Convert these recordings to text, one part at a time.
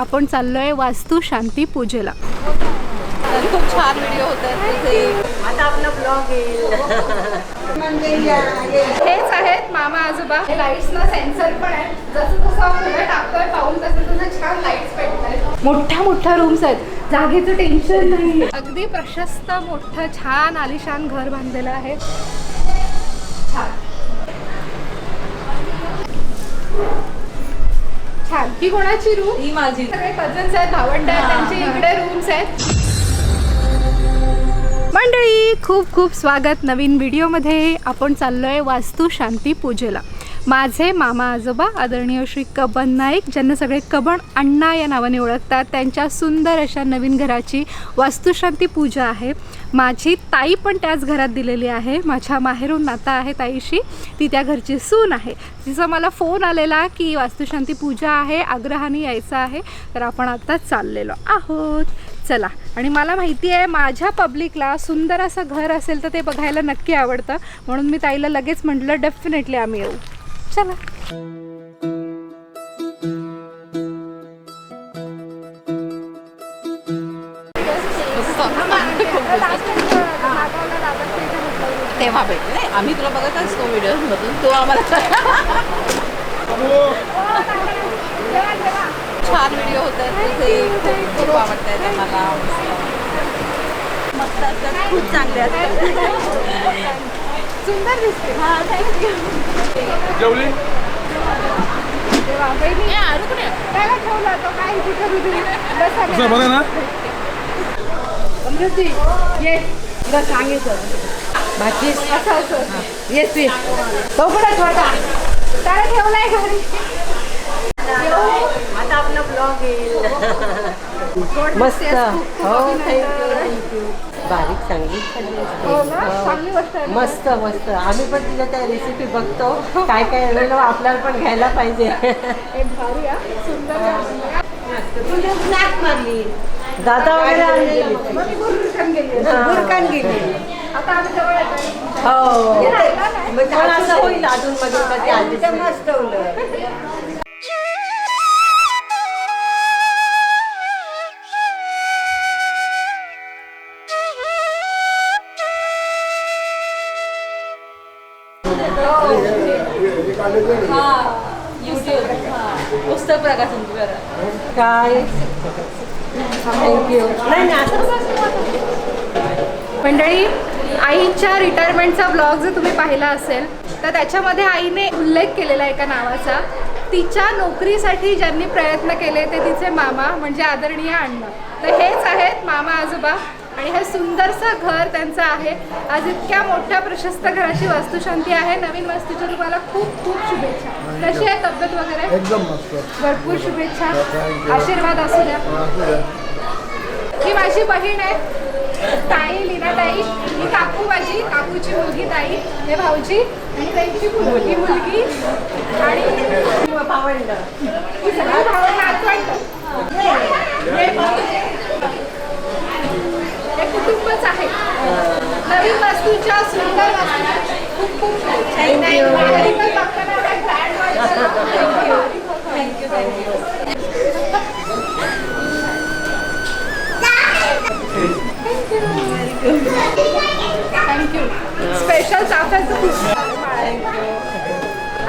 आपण चाललोय वास्तू शांती पूजेला. तर खूप छान व्हिडिओ होत आहेत तुझे आता आपला ब्लॉग येईल. हेच आहेत मामा आजोबा. हे लाईट्स ना सेन्सर पण आहे जसं जसं आपण टाकतोय पाहून तसं तसं छान लाईट्स पेटत मोठ्या मोठ्या रूम्स आहेत. जागेचं टेन्शन नाही. अगदी प्रशस्त मोठं छान आलिशान घर बांधलेलं आहे छान छान ही कोणाची रूम ही माझी. सगळे कझन्स आहेत भावंड आहेत त्यांचे इकडे रूम्स आहेत. मंडळी खूप खूप स्वागत नवीन व्हिडिओमध्ये आपण चाललोय वास्तू शांती पूजेला. माझे मामा आजोबा आदरणीय श्री कबन नाईक ज्यांना सगळे कबण अण्णा या नावाने ओळखतात त्यांच्या सुंदर अशा नवीन घराची वास्तुशांती पूजा आहे. माझी ताई पण त्याच घरात दिलेली आहे. माझ्या माहेरून नाता आहे ताईशी. ती त्या घरची सून आहे. तिचा मला फोन आलेला की वास्तुशांती पूजा आहे आग्रहाने यायचं आहे. तर आपण आता चाललेलो आहोत. चला. आणि मला माहिती आहे माझ्या पब्लिकला सुंदर असं घर असेल तर ते बघायला नक्की आवडतं. म्हणून मी ताईला लगेच म्हटलं डेफिनेटली आम्ही येऊ. चला. तेव्हा भेटले. आम्ही तुला बघत असतो व्हिडिओ मधून तू आम्हाला छान व्हिडिओ होत. खूप आवडत आहेत मस्त खूप चांगले असतात. सुंदर दिसते. हा थँक्यू जेवली? त्याला ठेवला तो काय इथे करू दे ये. सांगितलं भाची असं असं. येस तू तो पण छोटा त्याला ठेवलाय घरी? आता आपला ब्लॉग येईल. मस्त. हो थँक्यू थँक्यू बारीक चांगली. खाल्ली असते. हो मस्त मस्त. आम्ही पण तिच्या त्या रेसिपी बघतो. काय काय वेळेला आपल्याला पण घ्यायला पाहिजे. दादा वगैरे गेली. हा. हो. पण असं होईल अजून मध्ये मस्त युट्यूब पुस्तक प्रकाशन करा. काय? थँक्यू नाही नाही असं मंडळी आईच्या रिटायरमेंटचा ब्लॉग जर तुम्ही पाहिला असेल तर त्याच्यामध्ये आईने उल्लेख केलेला एका नावाचा. तिच्या नोकरीसाठी ज्यांनी प्रयत्न केले ते तिचे मामा म्हणजे आदरणीय अण्णा. तर हेच आहेत मामा आजोबा. आणि हे सुंदरसं घर त्यांचं आहे. आज इतक्या मोठ्या प्रशस्त घराची वास्तुशांती आहे. नवीन वास्तूच्या तुम्हाला खूप खूप शुभेच्छा. कशी आहे तब्येत वगैरे? एकदम मस्त. भरपूर शुभेच्छा. आशीर्वाद असू द्या. ही माझी बहीण आहे. ताई लीना ताई ही काकू माझी. काकूची मुलगी ताई. हे भाऊजी. आणि त्यांची मुलगी मुलगी. आणि भावंड ही सगळी भावं नातवंड. कुटुंबच आहे. नवीन वस्तूच्या सुंदर खूप खूप. थँक्यू स्पेशल चाफ्याचं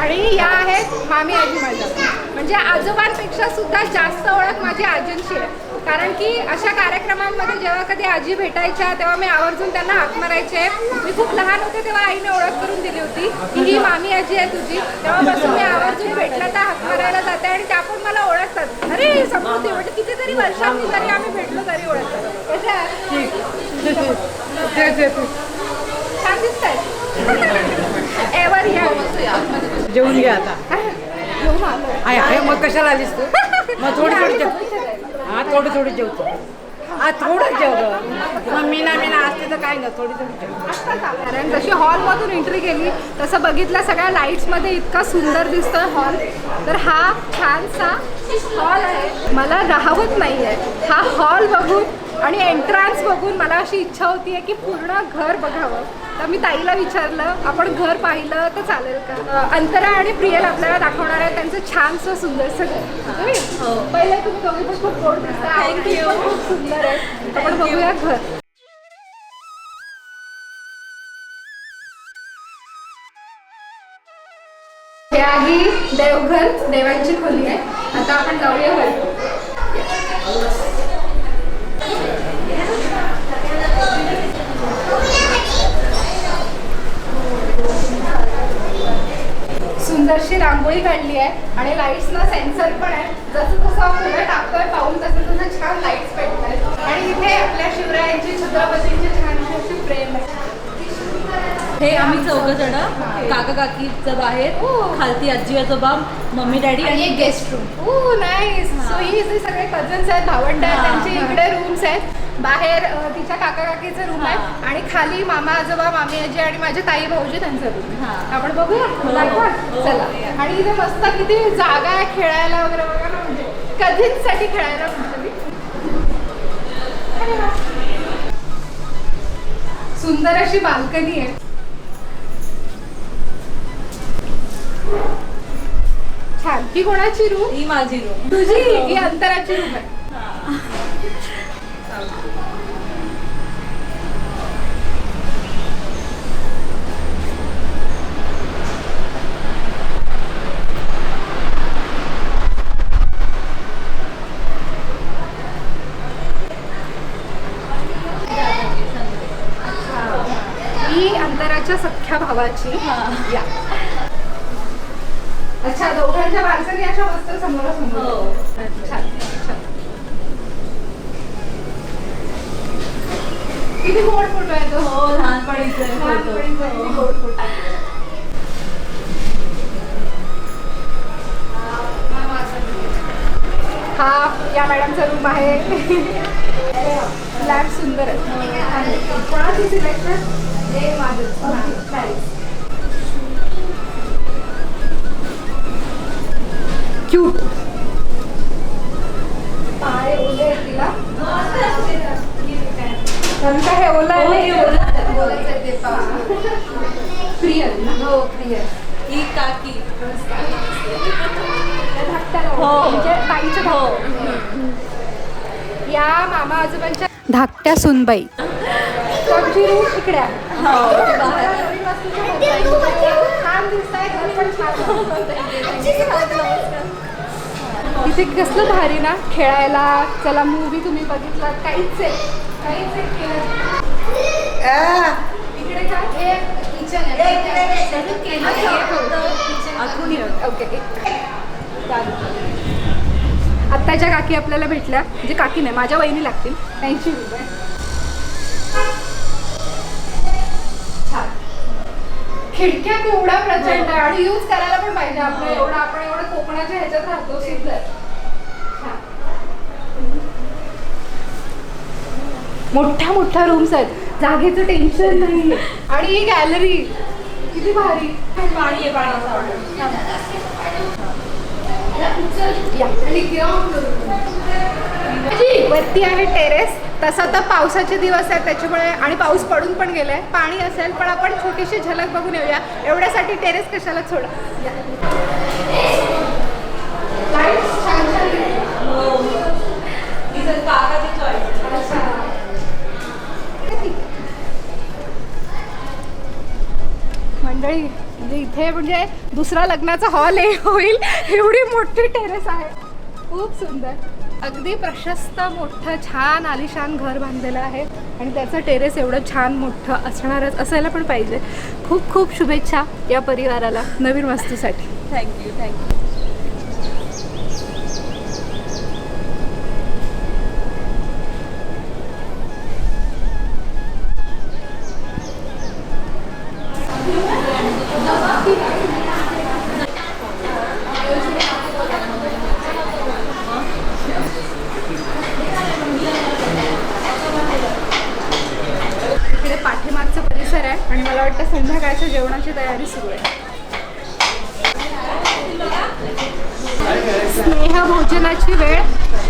आणि या आहेत मामी आजी माझ्या. म्हणजे आजोबांपेक्षा सुद्धा जास्त ओळख माझी आजींशी आहे. कारण की अशा कार्यक्रमांमध्ये जेव्हा कधी आजी भेटायच्या तेव्हा मी आवर्जून त्यांना हाक मारायचे. मी खूप लहान होते तेव्हा आईने ओळख करून दिली होती की ही मामी आजी आहे तुझी. तेव्हापासून मी आवर्जून भेटला तर हाक मारायला जाते आणि त्या पण मला ओळखतात. अरे समृद्धी म्हणजे कितीतरी वर्षांनी जरी आम्ही भेटलो तरी ओळखतात. आहात? छान दिसत एवर या जेवून घ्या आता. आलो आहे आहे मग कशाला आलीस तू? मग थोडी थोडी जेव. हा थोडी थोडी जेवतो हा थोडं जेव मग मीना मीना असते तर काय ना थोडी थोडी जेव. कारण जशी हॉलमधून एंट्री केली तसं बघितलं सगळ्या लाईट्समध्ये इतका सुंदर दिसतोय हॉल. तर हा छानसा हॉल आहे. मला राहावत नाही आहे हा हॉल बघून आणि एंट्रान्स बघून मला अशी इच्छा होती आहे की पूर्ण घर बघावं. तर मी ताईला विचारलं आपण घर पाहिलं तर चालेल का? अंतरा आणि प्रियल आपल्याला दाखवणार आहे त्यांचं छानसं सुंदरसं घर हो. पहिले तुम्ही दोघी पण खूप गोड दिसता. खूप सुंदर आहे. आपण बघूया घर. हे आहे देवघर देवांची खोली आहे. आता आपण जाऊया घरी. रांगोळी काढली आहे आणि लाईट्सना सेन्सर पण आहे. जसं जसं आपण टाकतोय पाहून तसं तसं छान लाईट्स पेटत आहेत आणि इथे आपल्या शिवरायांची छत्रपतींची छानशी अशी फ्रेम आहे. हे आम्ही चौघ जण काका काकीचं बाहेर खालती आजी आजोबा मम्मी डॅडी आणि एक गेस्ट रूम ओ नाईस ही जे सगळे कझन्स आहेत भावंड आहेत त्यांचे. इकडे रूम्स आहेत बाहेर तिच्या काका काकीचं रूम आहे. आणि खाली मामा आजोबा मामी आजी आणि माझे ताई भाऊजी त्यांचं रूम. आपण बघूया हो. हो. चला आणि इथे मस्त किती जागा आहे खेळायला वगैरे बघा ना म्हणजे कधींसाठी खेळायला मी. सुंदर अशी बाल्कनी आहे ही कोणाची रूम ही माझी रूम तुझी? ही अंतराची रूम आहे. ही अंतराच्या सख्या भावाची या. अच्छा दोघांच्या वारसाने अशा मस्त समोरासमोर हो. छान छान. किती गोड फोटो आहे तो. हो लहानपणीचे किती गोड फोटो हा या मॅडमचा रूम आहे. लॅब सुंदर आहे. कोणाची सिलेक्शन हे माझं. ना? हो प्रियल ही काकी. धाकट्या भाऊ. हो. म्हणजे हो. भाऊ. या मामा आजोबांच्या धाकट्या सुनबाई. आमची इथे कसलं भारी ना खेळायला चला मूवी तुम्ही बघितला काहीच आहे काहीच आहे. इकडे काय हे किचन. ओके आत्ताच्या काकी आपल्याला भेटल्या म्हणजे काकी नाही माझ्या वहिनी लागतील. त्यांची छान. खिडक्या केवढा प्रचंड आणि यूज करायला पण पाहिजे आपण एवढं आपण ह्याच्यात राहतो. मोठ्या मोठ्या रूम्स आहेत. जागेचं टेन्शन नाही आणि ही गॅलरी किती भारी. पाणी आहे. वरती आहे टेरेस तसा तर पावसाचे दिवस आहेत त्याच्यामुळे आणि पाऊस पडून पण गेलाय. पाणी असेल पण आपण छोटीशी झलक बघून येऊया. एवढ्यासाठी टेरेस कशाला सोडा. मंडळी म्हणजे इथे म्हणजे दुसरा लग्नाचा हॉल आहे होईल. एवढी मोठी टेरेस आहे. खूप सुंदर. अगदी प्रशस्त मोठं छान आलिशान घर बांधलेलं आहे. आणि त्याचं टेरेस एवढं छान मोठं असणारच असायला पण पाहिजे. खूप खूप शुभेच्छा या परिवाराला नवीन वस्तूसाठी. थँक्यू थँक्यू संध्याकाळच्या जेवणाची तयारी सुरू आहे. स्नेह भोजनाची वेळ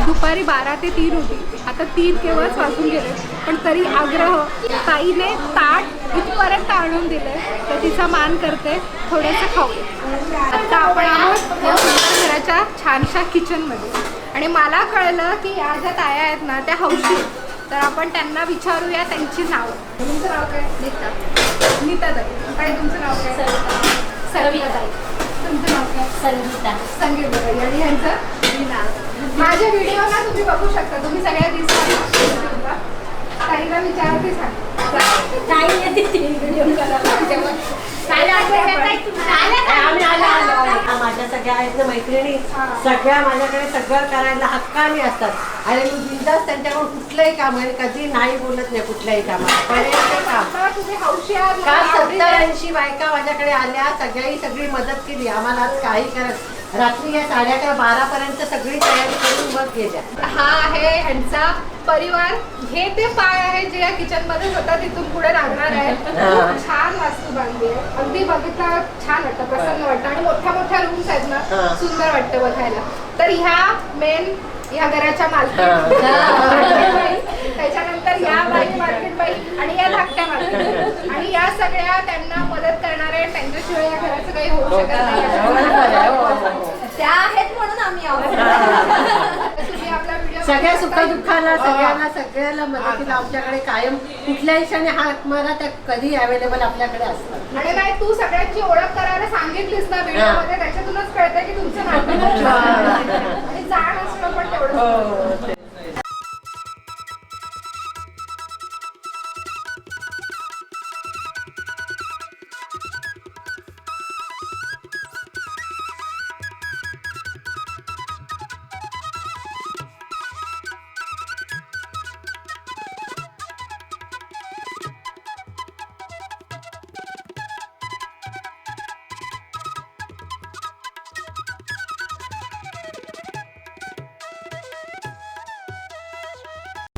दुपारी बारा ते तीन होती. आता तीन केव्हाच वाजून गेले पण तरी आग्रह ताईने ताट इथपर्यंत आणून दिले तर तिचा मान करते थोडंसं खाऊ. आता आपण आहोत या सुंदर घराच्या छानशा किचनमध्ये. आणि मला कळलं की या ज्या ताया आहेत ना त्या हौशी. तर आपण त्यांना विचारूया त्यांची नावं. तुमचं नाव काय नीता नीता ताई. काय तुमचं नाव काय? सविता ताई. तुमचं नाव काय? संगीता संगीत ताई आणि यांचं? माझ्या व्हिडिओ ना तुम्ही बघू शकता. तुम्ही सगळ्या दिसता ताईला विचारते सांग. ताई येते ती व्हिडिओ आम्ही आलो, आलो, आलो. माझ्या सगळ्या आहेत ना मैत्रिणी. सगळ्या माझ्याकडे सगळं करायला हक्काने असतात. आणि मी बिंदास त्यांच्याकडून कुठलंही काम आहे कधी नाही बोलत नाही कुठल्याही कामात. सत्तर ऐंशी बायका माझ्याकडे आल्या सगळ्याही सगळी मदत केली. आम्हाला आज काही करत रात्री या साडे अकरा बारा पर्यंत सगळी तयारी करून मग गेल्या हा आहे यांचा परिवार. हे ते पाय आहे जे या किचनमध्ये स्वतः तिथून पुढे राहणार आहे. खूप छान वास्तू बांधली आहे. अगदी बघितलं छान वाटतं प्रसन्न वाटतं. आणि मोठ्या मोठ्या रूम्स आहेत ना. सुंदर वाटतं बघायला. तर ह्या मेन या घराच्या मालकी. त्याच्यानंतर या बाई बाई आणि या धाकट्या मार्केट आणि या सगळ्या त्यांना मदत करणारे त्यांच्याशिवाय या घराचं काही होऊ शकत आहे, हो, हो, हो. नाही त्या आहेत म्हणून आम्ही आहोत. तुम्ही आपला व्हिडिओ सगळ्या सुखदुःखाला सगळ्यांना सगळ्याला मदतीला आमच्याकडे कायम कुठल्याही क्षणी हात मारा त्या कधी अवेलेबल आपल्याकडे असतात. आणि नाही तू सगळ्यांची ओळख करायला सांगितलीस ना व्हिडिओमध्ये त्याच्यातूनच कळतंय की तुमचं नाटक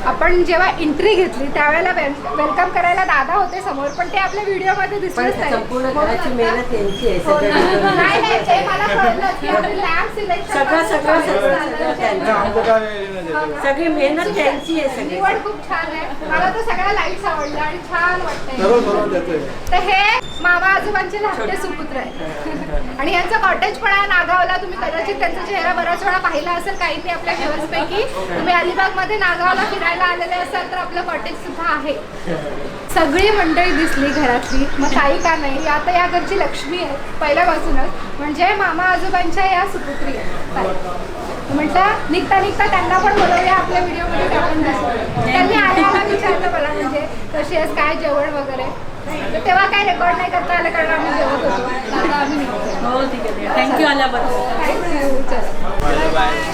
आपण जेव्हा एंट्री घेतली त्यावेळेला वेलकम करायला दादा होते समोर पण ते आपल्या व्हिडिओमध्ये पण दिसलेच नाही संपूर्ण म्हणून घराची आता- मेहनत यांची आहे हो. सगळं नाही नाही ते मला कळलं की आपली लॅम्प सिलेक्शन सगळं सगळं मेहनत त्यांची आहे सगळी. निवड खूप छान आहे. मला तर सगळ्या लाईट्स आवडल्या आणि छान वाटतंय. तर हे मामा आजोबांचे धाकटे सुपुत्र आहेत. आणि यांचा कॉटेज पण आहे नागावला. तुम्ही कदाचित त्यांचा चेहरा बऱ्याच वेळा पाहिला असेल काही ते आपल्या व्ह्युअर्स पैकी तुम्ही अलिबागमध्ये नागावला फिरायला आलेले असाल तर आपलं कॉटेज सुद्धा आहे. सगळी मंडळी दिसली घरातली. मग काही का नाही. आता या घरची लक्ष्मी आहे पहिल्यापासूनच. म्हणजे मामा आजोबांच्या या सुपुत्री आहेत. म्हटलं निघता निघता त्यांना पण बोलवूया आपल्या व्हिडिओमध्ये टाकून दिसू. त्यांनी आल्याला विचारलं मला म्हणजे कशी आहेस काय जेवण वगैरे. तर तेव्हा काय रेकॉर्ड नाही करता आलं कारण आम्ही जेवत होतो. आम्ही निघतो हो ठीक आहे. थँक्यू आल्याबद्दल. थँक्यू चला.